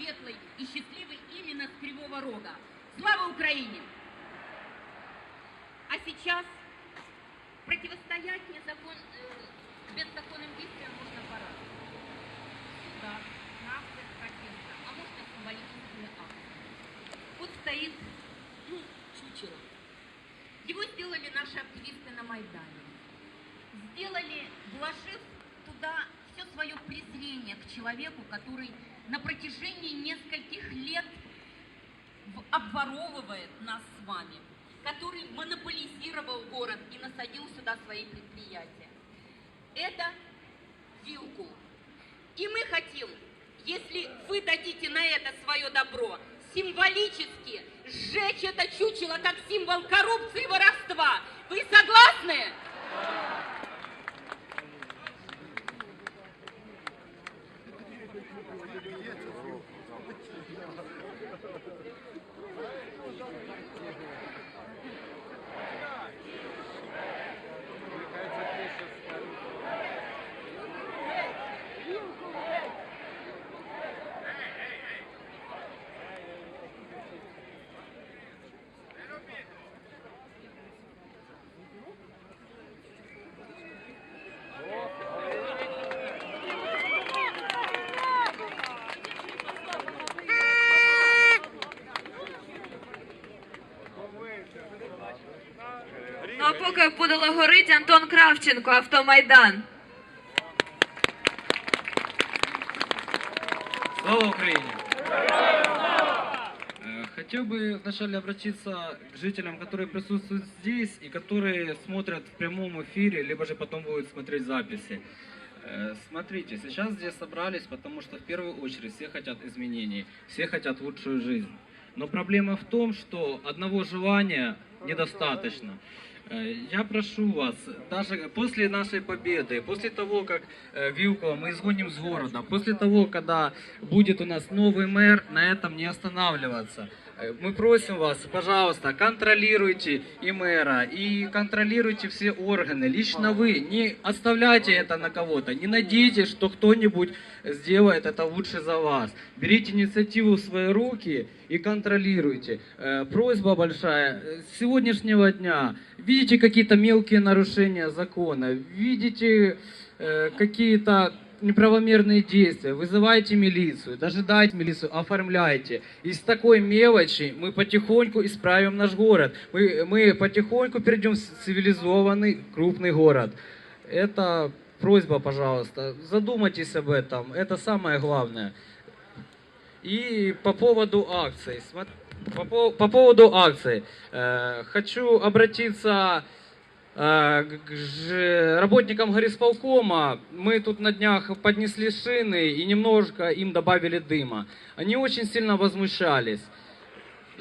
светлый и счастливый именно с Кривого Рога. Слава Украине! А сейчас противостоять незакон, э, беззаконным действиям можно по-разному. Да, на акциях протеста, а может и символическими акциями. Вот стоит, ну, чучело. Его сделали наши активисты на Майдане. Сделали, вложив туда все свое презрение к человеку, который на протяжении нескольких лет обворовывает нас с вами, который монополизировал город и насадил сюда свои предприятия. Это Вилкул. И мы хотим, если вы дадите на это свое добро, символически сжечь это чучело как символ коррупции и воровства. Вы согласны? Thank you. Поки подало горить Антон Кравченко, Автомайдан. Слава Украине! Э, Хотел бы вначале обратиться к жителям, которые присутствуют здесь и которые смотрят в прямом эфире, либо же потом будут смотреть записи. Э, Смотрите, сейчас здесь собрались, потому что в первую очередь все хотят изменений, все хотят лучшую жизнь. Но проблема в том, что одного желания недостаточно. Э, Я прошу вас, даже после нашей победы, после того, как э, Вилкова мы изгоним с города, после того, когда будет у нас новый мэр, на этом не останавливаться. Э, Мы просим вас, пожалуйста, контролируйте и мэра, и контролируйте все органы. Лично вы не оставляйте это на кого-то, не надейтесь, что кто-нибудь сделает это лучше за вас. Берите инициативу в свои руки и контролируйте. Просьба большая, с сегодняшнего дня видите какие-то мелкие нарушения закона, видите э, какие-то неправомерные действия, вызывайте милицию, дожидайте милицию, оформляйте. Из такой мелочи мы потихоньку исправим наш город. Мы, мы потихоньку перейдем в цивилизованный крупный город. Это просьба, пожалуйста, задумайтесь об этом, это самое главное. И по поводу акций. Смо- По, по- по поводу акций. Э, хочу обратиться э, к работникам горисполкома. Мы тут на днях поднесли шины и немножко им добавили дыма. Они очень сильно возмущались.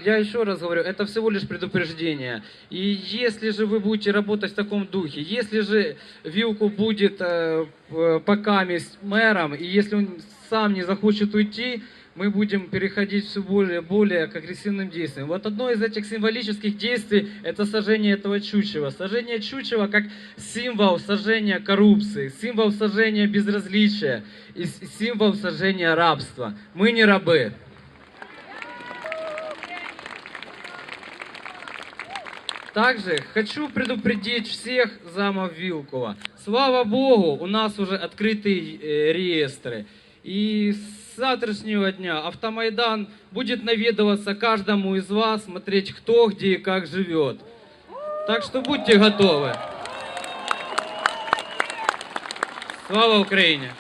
Я еще раз говорю, это всего лишь предупреждение. И если же вы будете работать в таком духе, если же Вилку будет э, п- пока месть мэром, и если он сам не захочет уйти, мы будем переходить все более, более к агрессивным действиям. Вот одно из этих символических действий – это сожжение этого чучела. Сожжение чучела как символ сожжения коррупции, символ сожжения безразличия и символ сожжения рабства. Мы не рабы. Также хочу предупредить всех замов Вилкова. Слава Богу, у нас уже открытые э, реестры. И с завтрашнего дня Автомайдан будет наведываться каждому из вас, смотреть кто, где и как живет. Так что будьте готовы. Слава Украине!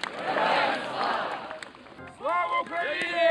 Слава Україні!